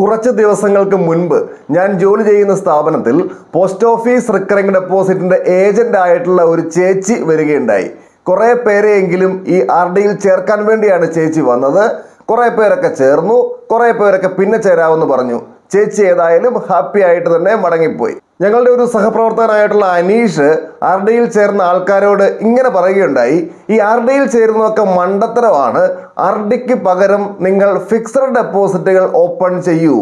കുറച്ച് ദിവസങ്ങൾക്ക് മുൻപ് ഞാൻ ജോലി ചെയ്യുന്ന സ്ഥാപനത്തിൽ പോസ്റ്റ് ഓഫീസ് റിക്കറിംഗ് ഡെപ്പോസിറ്റിന്റെ ഏജന്റ് ആയിട്ടുള്ള ഒരു ചേച്ചി വരികയുണ്ടായി. കുറേ പേരെയെങ്കിലും ഈ ആർ ഡിയിൽ ചേർക്കാൻ വേണ്ടിയാണ് ചേച്ചി വന്നത്. കുറേ പേരൊക്കെ ചേർന്നു കുറേ പേരൊക്കെ പിന്നെ ചേരാമെന്ന് പറഞ്ഞു. ചേച്ചി ഏതായാലും ഹാപ്പി ആയിട്ട് തന്നെ മടങ്ങിപ്പോയി. ഞങ്ങളുടെ ഒരു സഹപ്രവർത്തകനായിട്ടുള്ള അനീഷ് ആർ ഡിയിൽ ചേർന്ന ആൾക്കാരോട് ഇങ്ങനെ പറയുകയുണ്ടായി ഈ ആർ ഡിയിൽ ചേരുന്നതൊക്കെ മണ്ടത്തരമാണ്. ആർ ഡിക്ക് പകരം നിങ്ങൾ ഫിക്സഡ് ഡെപ്പോസിറ്റുകൾ ഓപ്പൺ ചെയ്യൂ.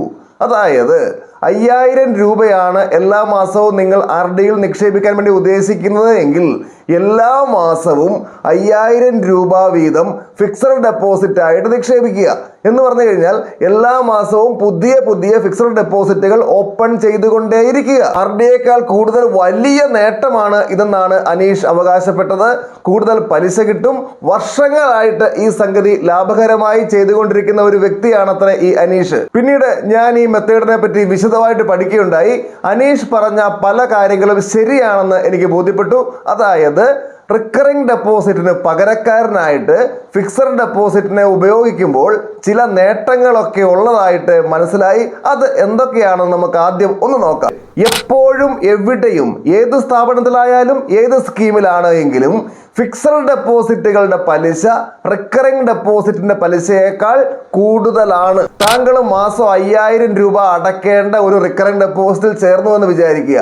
അതായത് അയ്യായിരം രൂപയാണ് എല്ലാ മാസവും നിങ്ങൾ ആർ ഡിയിൽ നിക്ഷേപിക്കാൻ വേണ്ടി ഉദ്ദേശിക്കുന്നത് എങ്കിൽ എല്ലാ മാസവും അയ്യായിരം രൂപ വീതം ഫിക്സഡ് ഡെപ്പോസിറ്റ് ആയിട്ട് നിക്ഷേപിക്കുക. എന്ന് പറഞ്ഞു കഴിഞ്ഞാൽ എല്ലാ മാസവും പുതിയ പുതിയ ഫിക്സഡ് ഡെപ്പോസിറ്റുകൾ ഓപ്പൺ ചെയ്തുകൊണ്ടേയിരിക്കുക. ആർ ഡിയേക്കാൾ കൂടുതൽ വലിയ നേട്ടമാണ് ഇതെന്നാണ് അനീഷ് അവകാശപ്പെട്ടത്. കൂടുതൽ പലിശ കിട്ടും. വർഷങ്ങളായിട്ട് ഈ സംഗതി ലാഭകരമായി ചെയ്തുകൊണ്ടിരിക്കുന്ന ഒരു വ്യക്തിയാണത്രേ ഈ അനീഷ്. പിന്നീട് ഞാൻ ഈ മെത്തേഡിനെ പറ്റി വിശദമായിട്ട് പഠിക്കുകയുണ്ടായി. അനീഷ് പറഞ്ഞ പല കാര്യങ്ങളും ശരിയാണെന്ന് എനിക്ക് ബോധ്യപ്പെട്ടു. അതായത് റിക്കറിംഗ് ഡെപ്പോസിറ്റിന് പകരക്കാരനായിട്ട് ഫിക്സഡ് ഡെപ്പോസിറ്റിനെ ഉപയോഗിക്കുമ്പോൾ ചില നേട്ടങ്ങളൊക്കെ ഉള്ളതായിട്ട് മനസ്സിലായി. അത് എന്തൊക്കെയാണെന്ന് നമുക്ക് ആദ്യം ഒന്ന് നോക്കാം. എപ്പോഴും എവിടെയും ഏത് സ്ഥാപനത്തിലായാലും ഏത് സ്കീമിലാണ് എങ്കിലും ഫിക്സഡ് ഡെപ്പോസിറ്റുകളുടെ പലിശ റിക്കറിംഗ് ഡെപ്പോസിറ്റിന്റെ പലിശയേക്കാൾ കൂടുതലാണ്. താങ്കൾ മാസം അയ്യായിരം രൂപ അടക്കേണ്ട ഒരു റിക്കറിംഗ് ഡെപ്പോസിറ്റിൽ ചേർന്നു എന്ന് വിചാരിക്കുക.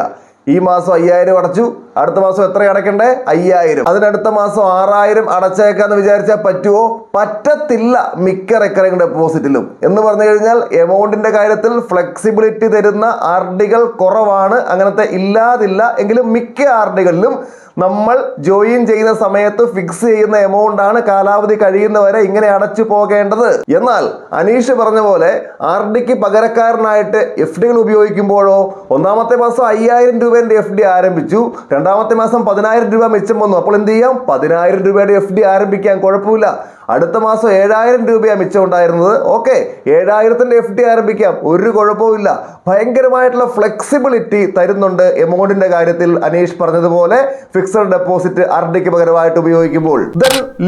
ഈ മാസം അയ്യായിരം അടച്ചു. അടുത്ത മാസം എത്ര അടയ്ക്കണ്ടേ? അയ്യായിരം. അതിനടുത്ത മാസം ആറായിരം അടച്ചേക്കാന്ന് വിചാരിച്ചാൽ പറ്റുമോ പറ്റത്തില്ല മിക്ക റെക്കറിംഗ് ഡെപ്പോസിറ്റിലും എന്ന് പറഞ്ഞു കഴിഞ്ഞാൽ എമൗണ്ടിന്റെ കാര്യത്തിൽ ഫ്ലെക്സിബിലിറ്റി തരുന്ന ആർ ഡികൾ കുറവാണ്. അങ്ങനത്തെ ഇല്ലാതില്ല. എങ്കിലും മിക്ക ആർ ഡികളിലും നമ്മൾ ജോയിൻ ചെയ്യുന്ന സമയത്ത് ഫിക്സ് ചെയ്യുന്ന എമൗണ്ട് ആണ് കാലാവധി കഴിയുന്നവരെ ഇങ്ങനെ അടച്ചു പോകേണ്ടത്. എന്നാൽ അനീഷ് പറഞ്ഞ പോലെ ആർ ഡിക്ക് പകരക്കാരനായിട്ട് എഫ് ഡികൾ ഉപയോഗിക്കുമ്പോഴോ ഒന്നാമത്തെ മാസം അയ്യായിരം രൂപേന്റെ എഫ് ഡി ആരംഭിച്ചു. രണ്ടാമത്തെ മാസം പതിനായിരം രൂപ മിച്ചം വന്നു. അപ്പോൾ എന്ത് ചെയ്യാം? പതിനായിരം രൂപയുടെ എഫ് ഡി ആരംഭിക്കാൻ കുഴപ്പമില്ല. അടുത്ത മാസം ഏഴായിരം രൂപയാണ് മിച്ചം ഉണ്ടായിരുന്നത്. ഓക്കെ ഏഴായിരത്തിന്റെ എഫ് ഡി ആരംഭിക്കാം. ഒരു കുഴപ്പവും ഭയങ്കരമായിട്ടുള്ള ഫ്ലെക്സിബിലിറ്റി തരുന്നുണ്ട് എമൗണ്ടിന്റെ കാര്യത്തിൽ അനീഷ് പറഞ്ഞതുപോലെ. ഫിക്സഡ് ഡെപ്പോസിറ്റ് ആർ ഡിക്ക് പകരമായിട്ട് ഉപയോഗിക്കുമ്പോൾ.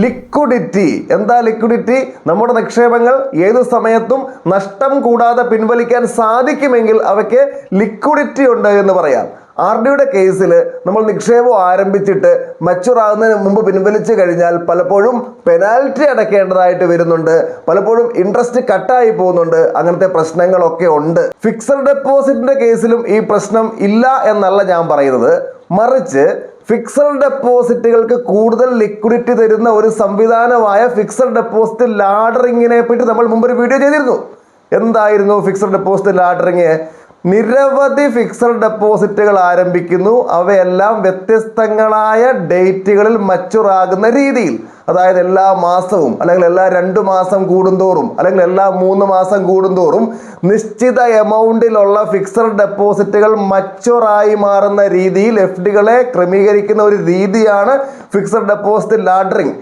ലിക്വിഡിറ്റി എന്താ ലിക്വിഡിറ്റി നമ്മുടെ നിക്ഷേപങ്ങൾ ഏത് സമയത്തും നഷ്ടം കൂടാതെ പിൻവലിക്കാൻ സാധിക്കുമെങ്കിൽ അവയ്ക്ക് ലിക്വിഡിറ്റി ഉണ്ട് എന്ന് പറയാം. ആർ ഡിയുടെ കേസിൽ നമ്മൾ നിക്ഷേപം ആരംഭിച്ചിട്ട് മച്ചുറാകുന്നതിന് മുമ്പ് പിൻവലിച്ചു കഴിഞ്ഞാൽ പലപ്പോഴും പെനാൽറ്റി അടയ്ക്കേണ്ടതായിട്ട് വരുന്നുണ്ട്. പലപ്പോഴും ഇൻട്രസ്റ്റ് കട്ടായി പോകുന്നുണ്ട്. അങ്ങനത്തെ പ്രശ്നങ്ങളൊക്കെ ഉണ്ട്. ഫിക്സഡ് ഡെപ്പോസിറ്റിന്റെ കേസിലും ഈ പ്രശ്നം ഇല്ല എന്നല്ല ഞാൻ പറയുന്നത്. മറിച്ച് ഫിക്സഡ് ഡെപ്പോസിറ്റുകൾക്ക് കൂടുതൽ ലിക്വിഡിറ്റി തരുന്ന ഒരു സംവിധാനമായ ഫിക്സഡ് ഡെപ്പോസിറ്റ് ലാഡറിങ്ങിനെ പറ്റി നമ്മൾ മുമ്പ് ഒരു വീഡിയോ ചെയ്തിരുന്നു. എന്തായിരുന്നു ഫിക്സഡ് ഡെപ്പോസിറ്റ് ലാഡറിങ് നിരവധി ഫിക്സഡ് ഡെപ്പോസിറ്റുകൾ ആരംഭിക്കുന്നു. അവയെല്ലാം വ്യത്യസ്തങ്ങളായ ഡേറ്റുകളിൽ മച്ചുറാകുന്ന രീതിയിൽ. അതായത് എല്ലാ മാസവും അല്ലെങ്കിൽ എല്ലാ രണ്ട് മാസം കൂടുന്തോറും അല്ലെങ്കിൽ എല്ലാ മൂന്ന് മാസം കൂടുന്തോറും നിശ്ചിത എമൗണ്ടിലുള്ള ഫിക്സഡ് ഡെപ്പോസിറ്റുകൾ മച്ചുറായി മാറുന്ന രീതിയിൽ എഫ് ഡികളെ ക്രമീകരിക്കുന്ന ഒരു രീതിയാണ് ഫിക്സഡ് ഡെപ്പോസിറ്റ് ലാഡറിങ്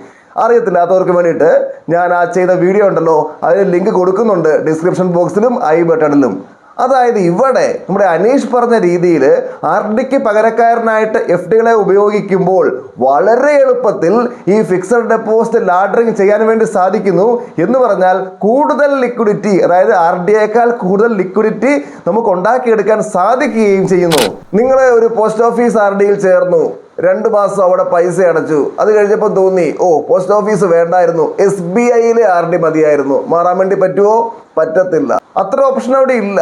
അറിയത്തില്ലാത്തവർക്ക് വേണ്ടിയിട്ട് ഞാൻ ആ ചെയ്ത വീഡിയോ ഉണ്ടല്ലോ. അതിന് ലിങ്ക് കൊടുക്കുന്നുണ്ട്. ഡിസ്ക്രിപ്ഷൻ ബോക്സിലും ഐ ബട്ടണിലും അതായത് ഇവിടെ നമ്മുടെ അനീഷ് പറഞ്ഞ രീതിയിൽ ആർ ഡിക്ക് പകരക്കാരനായിട്ട് എഫ് ഡികളെ ഉപയോഗിക്കുമ്പോൾ വളരെ എളുപ്പത്തിൽ ഈ ഫിക്സഡ് ഡെപ്പോസിറ്റ് ലാഡറിങ് ചെയ്യാൻ വേണ്ടി സാധിക്കുന്നു എന്ന് പറഞ്ഞാൽ കൂടുതൽ ലിക്വിഡിറ്റി അതായത് ആർ ഡിയേക്കാൾ കൂടുതൽ ലിക്വിഡിറ്റി നമുക്ക് ഉണ്ടാക്കിയെടുക്കാൻ സാധിക്കുകയും ചെയ്യുന്നു. നിങ്ങൾ ഒരു പോസ്റ്റ് ഓഫീസ് ആർ ഡിയിൽ ചേർന്നു. രണ്ട് മാസം അവിടെ പൈസ അടച്ചു. അത് കഴിഞ്ഞപ്പോൾ തോന്നി ഓ പോസ്റ്റ് ഓഫീസ് വേണ്ടായിരുന്നു. എസ് ബി ഐയിലെ ആർ ഡി മതിയായിരുന്നു. മാറാൻ വേണ്ടി പറ്റുമോ പറ്റത്തില്ല. അത്ര ഓപ്ഷൻ അവിടെ ഇല്ല.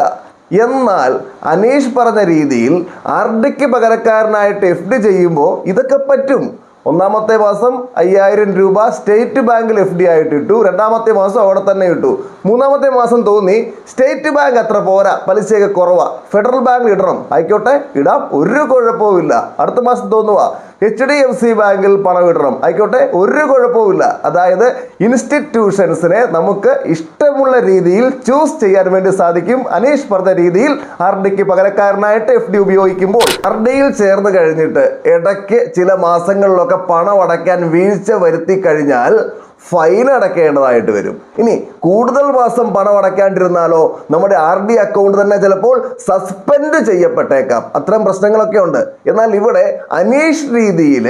എന്നാൽ അനീഷ് പറഞ്ഞ രീതിയിൽ ആർ ഡിക്ക് പകരക്കാരനായിട്ട് എഫ് ഡി ചെയ്യുമ്പോൾ ഇതൊക്കെ പറ്റും. ഒന്നാമത്തെ മാസം അയ്യായിരം രൂപ സ്റ്റേറ്റ് ബാങ്കിൽ എഫ് ഡി ആയിട്ട് ഇട്ടു. രണ്ടാമത്തെ മാസം അവിടെ തന്നെ ഇട്ടു. മൂന്നാമത്തെ മാസം തോന്നി സ്റ്റേറ്റ് ബാങ്ക് അത്ര പോരാ. പലിശയൊക്കെ കുറവാ. ഫെഡറൽ ബാങ്കിൽ ഇടണം. ആയിക്കോട്ടെ ഇടാം. ഒരു കുഴപ്പവുമില്ല. അടുത്ത മാസം തോന്നുക എച്ച് ഡി എഫ് സി ബാങ്കിൽ പണം ഇടണം. ആയിക്കോട്ടെ ഒരു കുഴപ്പവുമില്ല. അതായത് ഇൻസ്റ്റിറ്റ്യൂഷൻസിനെ നമുക്ക് ഇഷ്ടമുള്ള രീതിയിൽ ചൂസ് ചെയ്യാൻ വേണ്ടി സാധിക്കും. അനീഷ് പറഞ്ഞ രീതിയിൽ ആർ ഡിക്ക് പകരക്കാരനായിട്ട് എഫ് ഡി ഉപയോഗിക്കുമ്പോൾ ആർ ഡിയിൽ ചേർന്ന് കഴിഞ്ഞിട്ട് ഇടയ്ക്ക് ചില മാസങ്ങളിലൊക്കെ പണം അടയ്ക്കാൻ വീഴ്ച വരുത്തി കഴിഞ്ഞാൽ ഫൈൻ അടക്കേണ്ടതായിട്ട് വരും. ഇനി കൂടുതൽ മാസം പണം അടയ്ക്കാണ്ടിരുന്നാലോ നമ്മുടെ ആർ ഡി അക്കൗണ്ട് തന്നെ ചിലപ്പോൾ സസ്പെൻഡ് ചെയ്യപ്പെട്ടേക്കാം. അത്തരം പ്രശ്നങ്ങളൊക്കെ ഉണ്ട്. എന്നാൽ ഇവിടെ അനീഷ് രീതിയിൽ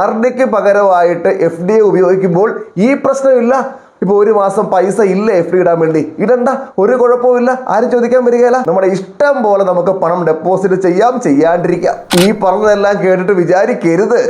ആർ ഡിക്ക് പകരമായിട്ട് എഫ് ഡി ഉപയോഗിക്കുമ്പോൾ ഈ പ്രശ്നമില്ല. ഇപ്പൊ ഒരു മാസം പൈസ ഇല്ല എഫ് ഡി ഇടാൻ വേണ്ടി? ഇടണ്ട. ഒരു കുഴപ്പമില്ല ആരും ചോദിക്കാൻ വരികയില്ല. നമ്മുടെ ഇഷ്ടം പോലെ നമുക്ക് പണം ഡെപ്പോസിറ്റ് ചെയ്യാം ചെയ്യാണ്ടിരിക്കാം. ഈ പറഞ്ഞതെല്ലാം കേട്ടിട്ട് വിചാരിക്കരുത്.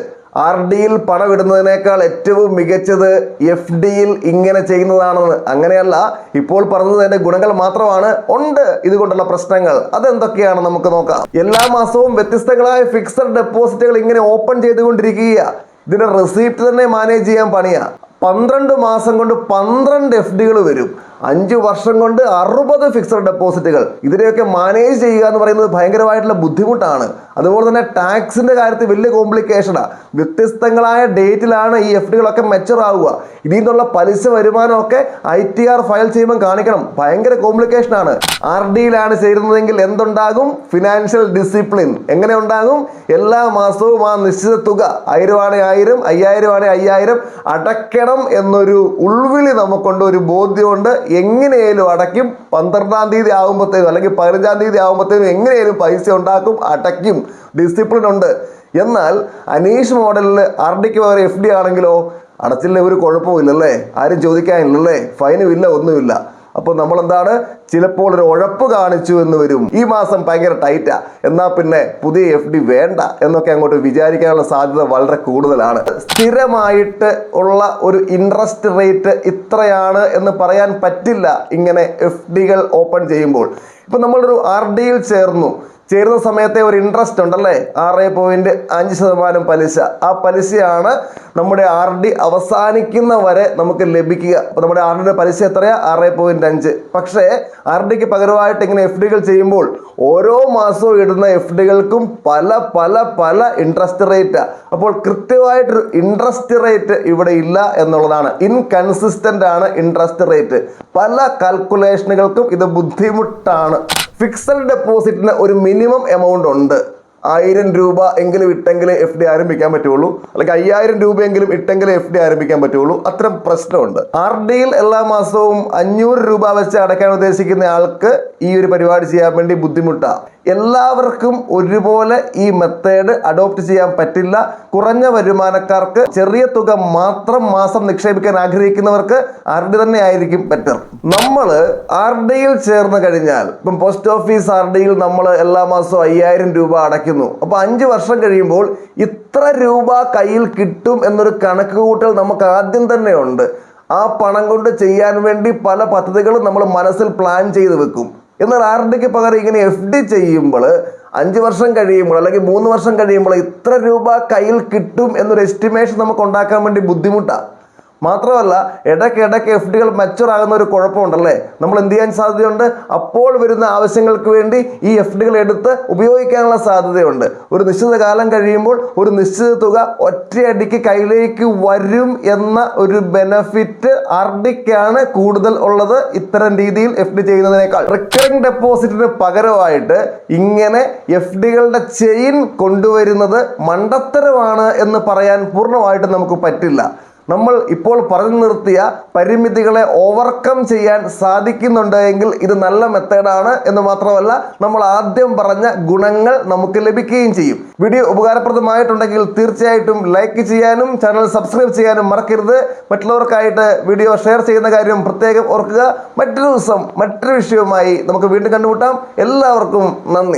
ആർ ഡിയിൽ പണം ഇടുന്നതിനേക്കാൾ ഏറ്റവും മികച്ചത് എഫ് ഡിയിൽ ഇങ്ങനെ ചെയ്യുന്നതാണെന്ന്. അങ്ങനെയല്ല ഇപ്പോൾ പറഞ്ഞതിന്റെ ഗുണങ്ങൾ മാത്രമാണ്. ഉണ്ട് ഇതുകൊണ്ടുള്ള പ്രശ്നങ്ങൾ. അതെന്തൊക്കെയാണ് നമുക്ക് നോക്കാം. എല്ലാ മാസവും വ്യത്യസ്തങ്ങളായ ഫിക്സഡ് ഡെപ്പോസിറ്റുകൾ ഇങ്ങനെ ഓപ്പൺ ചെയ്തുകൊണ്ടിരിക്കുക ഇതിന്റെ റെസിപ്റ്റ് തന്നെ മാനേജ് ചെയ്യാൻ പണിയാ. പന്ത്രണ്ട് മാസം കൊണ്ട് പന്ത്രണ്ട് എഫ് ഡികൾ വരും. അഞ്ച് വർഷം കൊണ്ട് അറുപത് ഫിക്സഡ് ഡെപ്പോസിറ്റുകൾ ഇതിനെയൊക്കെ മാനേജ് ചെയ്യുക എന്ന് പറയുന്നത് ഭയങ്കരമായിട്ടുള്ള ബുദ്ധിമുട്ടാണ്. അതുപോലെ തന്നെ ടാക്സിന്റെ കാര്യത്തിൽ വലിയ കോംപ്ലിക്കേഷനാണ് വ്യത്യസ്തങ്ങളായ ഡേറ്റിലാണ് ഈ എഫ് ഡികളൊക്കെ മെച്ചർ ആവുക. ഇതിൽ നിന്നുള്ള പലിശ വരുമാനമൊക്കെ ഐ ടി ആർ ഫയൽ ചെയ്യുമ്പോൾ കാണിക്കണം. ഭയങ്കര കോംപ്ലിക്കേഷൻ ആണ്. ആർ ഡിയിലാണ് ചേരുന്നതെങ്കിൽ എന്തുണ്ടാകും? ഫിനാൻഷ്യൽ ഡിസിപ്ലിൻ എങ്ങനെ ഉണ്ടാകും? എല്ലാ മാസവും ആ നിശ്ചിത തുക ആയിരം ആണെ ആയിരം അയ്യായിരം ആണെ അയ്യായിരം അടയ്ക്കണം എന്നൊരു ഉൾവിളി നമുക്കുണ്ട് ഒരു ബോധ്യമുണ്ട്. എങ്ങനെയാലും അടയ്ക്കും. പന്ത്രണ്ടാം തീയതി ആകുമ്പോഴത്തേനും അല്ലെങ്കിൽ പതിനഞ്ചാം തീയതി ആകുമ്പോഴത്തേനും എങ്ങനെയാലും പൈസ ഉണ്ടാക്കും അടയ്ക്കും. ഡിസിപ്ലിൻ ഉണ്ട്. എന്നാൽ അനീഷ് മോഡലിൽ ആർ ഡിക്ക് പകരം എഫ് ഡി ആണെങ്കിലോ അടച്ചില്ല ഒരു കുഴപ്പമില്ലല്ലേ ആരും ചോദിക്കാനില്ലല്ലേ? ഫൈനും ഇല്ല ഒന്നുമില്ല. അപ്പോൾ നമ്മൾ എന്താണ് ചിലപ്പോൾ ഒരു ഉഴപ്പ് കാണിച്ചു എന്ന് വരും. ഈ മാസം ഭയങ്കര ടൈറ്റാ എന്നാ പിന്നെ പുതിയ എഫ് ഡി വേണ്ട എന്നൊക്കെ അങ്ങോട്ട് വിചാരിക്കാനുള്ള സാധ്യത വളരെ കൂടുതലാണ്. സ്ഥിരമായിട്ട് ഉള്ള ഒരു ഇൻട്രസ്റ്റ് റേറ്റ് ഇത്രയാണ് എന്ന് പറയാൻ പറ്റില്ല ഇങ്ങനെ എഫ് ഡികൾ ഓപ്പൺ ചെയ്യുമ്പോൾ. ഇപ്പം നമ്മളൊരു ആർ ഡിയിൽ ചേർന്നു. ചേരുന്ന സമയത്തെ ഒരു ഇൻട്രസ്റ്റ് ഉണ്ടല്ലേ? ആറ് പോയിന്റ് അഞ്ച് ശതമാനം പലിശ. ആ പലിശയാണ് നമ്മുടെ ആർ ഡി അവസാനിക്കുന്ന വരെ നമുക്ക് ലഭിക്കുക. അപ്പോൾ നമ്മുടെ ആർ ഡിയുടെ പലിശ എത്രയാ? ആറ് പോയിന്റ് അഞ്ച്. പക്ഷേ ആർ ഡിക്ക് പകരമായിട്ട് ഇങ്ങനെ എഫ് ഡികൾ ചെയ്യുമ്പോൾ ഓരോ മാസവും ഇടുന്ന എഫ് ഡികൾക്കും പല പല പല ഇൻട്രസ്റ്റ് റേറ്റ് അപ്പോൾ കൃത്യമായിട്ടൊരു ഇൻട്രസ്റ്റ് റേറ്റ് ഇവിടെ ഇല്ല എന്നുള്ളതാണ്. ഇൻകൺസിസ്റ്റന്റ് ആണ് ഇൻട്രസ്റ്റ് റേറ്റ് പല കാൽക്കുലേഷനുകൾക്കും ഇത് ബുദ്ധിമുട്ടാണ്. ഫിക്സഡ് ഡെപ്പോസിറ്റിന് ഒരു മിനിമം എമൗണ്ട് ഉണ്ട്. ആയിരം രൂപ എങ്കിലും ഇട്ടെങ്കിലേ എഫ് ഡി ആരംഭിക്കാൻ പറ്റുള്ളൂ. അല്ലെങ്കിൽ അയ്യായിരം രൂപയെങ്കിലും ഇട്ടെങ്കിലേ എഫ് ഡി ആരംഭിക്കാൻ പറ്റുള്ളൂ. അത്തരം പ്രശ്നമുണ്ട്. ആർ ഡിയിൽ എല്ലാ മാസവും അഞ്ഞൂറ് രൂപ വെച്ച് അടയ്ക്കാൻ ഉദ്ദേശിക്കുന്ന ആൾക്ക് ഈ ഒരു പരിപാടി ചെയ്യാൻ വേണ്ടി ബുദ്ധിമുട്ടാണ് എല്ലാവർക്കും ഒരുപോലെ ഈ മെത്തേഡ് അഡോപ്റ്റ് ചെയ്യാൻ പറ്റില്ല. കുറഞ്ഞ വരുമാനക്കാർക്ക് ചെറിയ തുക മാത്രം മാസം നിക്ഷേപിക്കാൻ ആഗ്രഹിക്കുന്നവർക്ക് ആർ ഡി തന്നെ ആയിരിക്കും ബെറ്റർ നമ്മൾ ആർ ഡിയിൽ ചേർന്ന് കഴിഞ്ഞാൽ ഇപ്പം പോസ്റ്റ് ഓഫീസ് ആർ ഡിയിൽ നമ്മൾ എല്ലാ മാസവും അയ്യായിരം രൂപ അടയ്ക്കുന്നു. അപ്പോൾ അഞ്ച് വർഷം കഴിയുമ്പോൾ ഇത്ര രൂപ കയ്യിൽ കിട്ടും എന്നൊരു കണക്ക് കൂട്ടൽ നമുക്ക് ആദ്യം തന്നെ ഉണ്ട്. ആ പണം കൊണ്ട് ചെയ്യാൻ വേണ്ടി പല പദ്ധതികളും നമ്മൾ മനസ്സിൽ പ്ലാൻ ചെയ്ത് വെക്കും. എന്നാൽ ആർ ഡിക്ക് പകരം ഇങ്ങനെ എഫ് ഡി ചെയ്യുമ്പോൾ അഞ്ച് വർഷം കഴിയുമ്പോൾ അല്ലെങ്കിൽ മൂന്ന് വർഷം കഴിയുമ്പോൾ ഇത്ര രൂപ കയ്യിൽ കിട്ടും എന്നൊരു എസ്റ്റിമേഷൻ നമുക്ക് ഉണ്ടാക്കാൻ വേണ്ടി ബുദ്ധിമുട്ടാണ് മാത്രമല്ല ഇടയ്ക്ക് ഇടയ്ക്ക് എഫ് ഡികൾ മച്ചുർ ആകുന്ന ഒരു കുഴപ്പമുണ്ടല്ലേ? നമ്മൾ എന്ത് ചെയ്യാൻ സാധ്യതയുണ്ട്? അപ്പോൾ വരുന്ന ആവശ്യങ്ങൾക്ക് വേണ്ടി ഈ എഫ് ഡികൾ എടുത്ത് ഉപയോഗിക്കാനുള്ള സാധ്യതയുണ്ട്. ഒരു നിശ്ചിത കാലം കഴിയുമ്പോൾ ഒരു നിശ്ചിത തുക ഒറ്റയടിക്ക് കയ്യിലേക്ക് വരും എന്ന ഒരു ബെനഫിറ്റ് ആർ ഡിക്കാണ് കൂടുതൽ ഉള്ളത് ഇത്തരം രീതിയിൽ എഫ് ഡി ചെയ്യുന്നതിനേക്കാൾ. റിക്കറിംഗ് ഡെപ്പോസിറ്റിന് പകരമായിട്ട് ഇങ്ങനെ എഫ് ഡികളുടെ ചെയിൻ കൊണ്ടുവരുന്നത് മണ്ടത്തരമാണ് എന്ന് പറയാൻ പൂർണമായിട്ട് നമുക്ക് പറ്റില്ല. നമ്മൾ ഇപ്പോൾ പറഞ്ഞു നിർത്തിയ പരിമിതികളെ ഓവർകം ചെയ്യാൻ സാധിക്കുന്നുണ്ട് എങ്കിൽ ഇത് നല്ല മെത്തേഡാണ് എന്ന് മാത്രമല്ല നമ്മൾ ആദ്യം പറഞ്ഞ ഗുണങ്ങൾ നമുക്ക് ലഭിക്കുകയും ചെയ്യും. വീഡിയോ ഉപകാരപ്രദമായിട്ടുണ്ടെങ്കിൽ തീർച്ചയായിട്ടും ലൈക്ക് ചെയ്യാനും ചാനൽ സബ്സ്ക്രൈബ് ചെയ്യാനും മറക്കരുത്. മറ്റുള്ളവർക്കായിട്ട് വീഡിയോ ഷെയർ ചെയ്യുന്ന കാര്യം പ്രത്യേകം ഓർക്കുക. മറ്റൊരു ദിവസം മറ്റൊരു വിഷയവുമായി നമുക്ക് വീണ്ടും കണ്ടുമുട്ടാം. എല്ലാവർക്കും നന്ദി.